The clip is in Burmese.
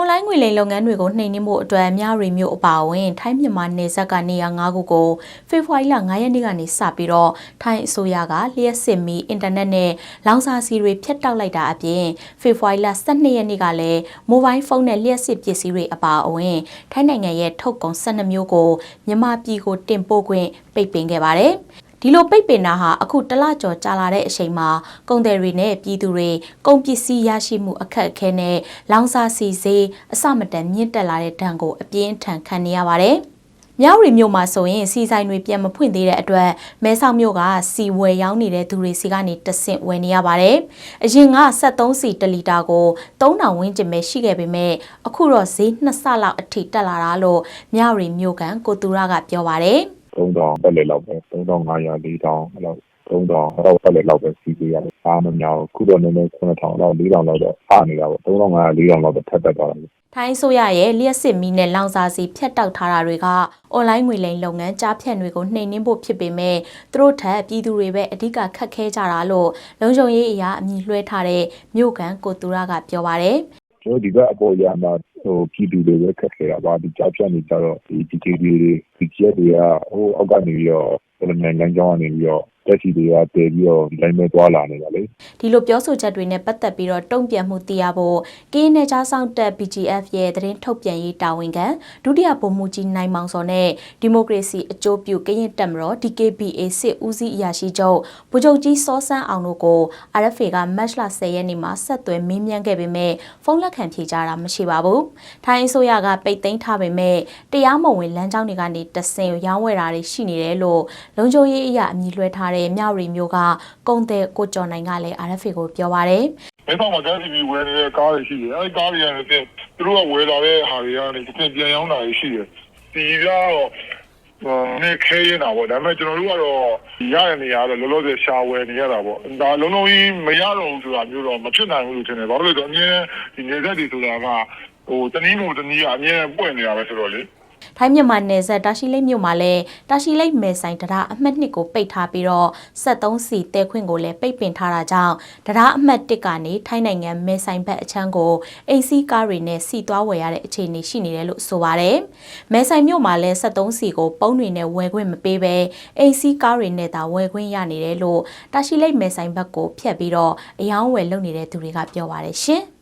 အွန်လိုင်းငွေလိမ်လုပ်ငန်းတွေကိုနှိမ်နင်းဖို့အတွက်မြရီမျိုးအပါအဝင်ထိုင်းမြန်မာနယ်စပ်ကနေရာ9ခုကိုဖေဖော်ဝါရီလ9ရက်နေ့ကနေစပြီးတော့ထိုင်းအစိုးရကလျှက်စစ်မီအင်တာနက်နဲ့လောင်စာဆီတွေဖြတ်တောက်လိုက်တာအပြင်ဖေဖော်ဝါရီလ12ရက်နေ့ကလည်းမိုဘိုင်းဖုန်းနဲ့လျှက်စစ်ပစ္စည်းတွေအပါအဝင်ထိုင်းနိုင်ငံရဲ့ထုတ်ကုန်12မျိုးကိုမြန်မာပြည်ကိုတင်ပို့ခွင့်ပိတ်ပင်ခဲ့ပါတယ်။ ဒီလိုပိတ်ပင်တာဟာအခုတလကျော်ကြာလာတဲ့အချိန်မှာကုန်တယ်တွေနဲ့ပြည်သူတွေကုန်ပစ္စည်းရရှိမှုအခက်အခဲနဲ့လောင်စာဆီဈေးအစမတန်မြင့်တက်လာတဲ့ဒဏ်ကိုအပြင်းထန်ခံနေရပါတယ်။မြောက်ရီမြို့မှာဆိုရင်စီဆိုင်တွေပြန်မဖွင့်သေးတဲ့အတွက်မဲဆောက်မြို့ကစီဝယ်ရောင်းနေတဲ့သူတွေစီကနေတဆင့်ဝယ်နေရပါတယ်။အရင်က73စီ1လီတာကို3000ဝန်းကျင်ပဲရှိခဲ့ပေမဲ့အခုတော့ဈေး2ဆလောက်အထိတက်လာတာလို့မြောက်ရီမြို့ကန်ကိုတူရကပြောပါတယ်။ 3000ပတ်လက်လောက်ပဲ3500 4000အဲ့လောက်3000အဲ့လောက်ပတ်လက်လောက်ပဲစီးပေးရတယ်။အားမများဘူးခုတော့နည်းနည်း9000လောက်4000လောက်တော့အားနေတာပေါ့3500 4000လောက်တော့ထပ်တက်သွားတယ်ထိုင်းဆိုရရဲ့လျှက်စစ်မီနဲ့လောင်စာစီဖြတ်တောက်ထားတာတွေကအွန်လိုင်းငွေလိမ်လုပ်ငန်းကြားဖြတ်တွေကိုနှိမ်နင်းဖို့ဖြစ်ပေမဲ့သူတို့ထက်ပြည်သူတွေပဲအဓိကခက်ခဲကြတာလို့လုံခြုံရေးအရာအမည်လွှဲထားတဲ့မြို့ကန်ကိုတူရကပြောပါတယ်ကျွန်တော်ဒီဘက်အပေါ်ရမှာ ဟိုပြည်သူတွေပဲခက်ခဲတာပါဒီကြားဖြတ်နေကြတော့ဒီ DKD တွေဒီချက်တွေကဟိုအောက်ကနေပြီးတော့ဘယ်လိုနိုင်ငံကြောင်းကနေပြီးတော့တက်စီတွေကတည်ပြီးတော့ဒီတိုင်းပဲသွားလာနေတာလေဒီလိုပြောဆိုချက်တွေနဲ့ပတ်သက်ပြီးတော့တုံ့ပြန်မှုသိရဖို့ကင်းနယ်ကြားဆောင်တက် BGF ရဲ့သတင်းထုတ်ပြန်ရေးတာဝန်ခံဒုတိယဗိုလ်မှူးကြီးနိုင်မောင်စောနဲ့ဒီမိုကရေစီအကျိုးပြုကရင်တက်မတော် DKBA စစ်ဦးစီးအရာရှိချုပ်ဗိုလ်ချုပ်ကြီးစောစန်းအောင်တို့ကို RFA ကမတ်လ10ရက်နေ့မှာဆက်သွယ်မေးမြန်းခဲ့ပေမဲ့ဖုန်းလက်ခံဖြေကြားတာမရှိပါဘူး။ထိုင်းအစိုးရကပိတ်သိမ်းထားပေမဲ့တရားမဝင်လမ်းကြောင်းတွေကနေတဆင်ရောင်းဝယ်တာတွေရှိနေတယ်လို့လုံခြုံရေးအရာအမည်လွှဲထားတဲ့မြရီမျိုးကကုန်းတဲ့ကိုကျော်နိုင်ကလည်း RFA ကိုပြောပါရယ်မဲဆောက်မှာဓာတ်စီပြီးဝယ်နေတဲ့ကားတွေရှိတယ်အဲဒီကားတွေကနေပြင်သူတို့ကဝယ်လာတဲ့ဟာတွေကနေပြင်ပြန်ရောင်းတာတွေရှိတယ်ဒီကတော့ဟိုနေခဲရင်တာပေါ့ဒါပေမဲ့ကျွန်တော်တို့ကတော့ရတဲ့နေရာတော့လောလောဆယ်ရှာဝယ်နေရတာပေါ့ဒါလုံးလုံးကြီးမရတော့ဘူးဆိုတာမျိုးတော့မဖြစ်နိုင်ဘူးလို့ထင်တယ်ဘာလို့လဲဆိုတော့အမြဲဒီနေသက်တွေဆိုတာကဟိုတနည်းမို့တနည်းကအမြဲပွင့်နေတာပဲဆိုတော့လေ ထိုင်းမြန်မာနယ်စပ်တာရှိလိတ်မြို့မှာလည်းတာရှိလိတ်မယ်ဆိုင်တရားအမှတ်1ကိုပိတ်ထားပြီးတော့73စီတဲခွင့်ကိုလည်းပိတ်ပင်ထားတာကြောင့်တရားအမှတ်1ကနေထိုင်းနိုင်ငံမယ်ဆိုင်ဘက်အချမ်းကိုအိမ်စီးကားတွေနဲ့စီသွားဝယ်ရတဲ့အခြေအနေရှိနေတယ်လို့ဆိုပါတယ်။မယ်ဆိုင်မြို့မှာလည်း73စီကိုပုံးတွေနဲ့ဝယ်ခွင့်မပေးဘဲအိမ်စီးကားတွေနဲ့သာဝယ်ခွင့်ရနေတယ်လို့တာရှိလိတ်မယ်ဆိုင်ဘက်ကိုဖျက်ပြီးတော့အယောင်းဝယ်လုပ်နေတဲ့သူတွေကပြောပါတယ်ရှင်။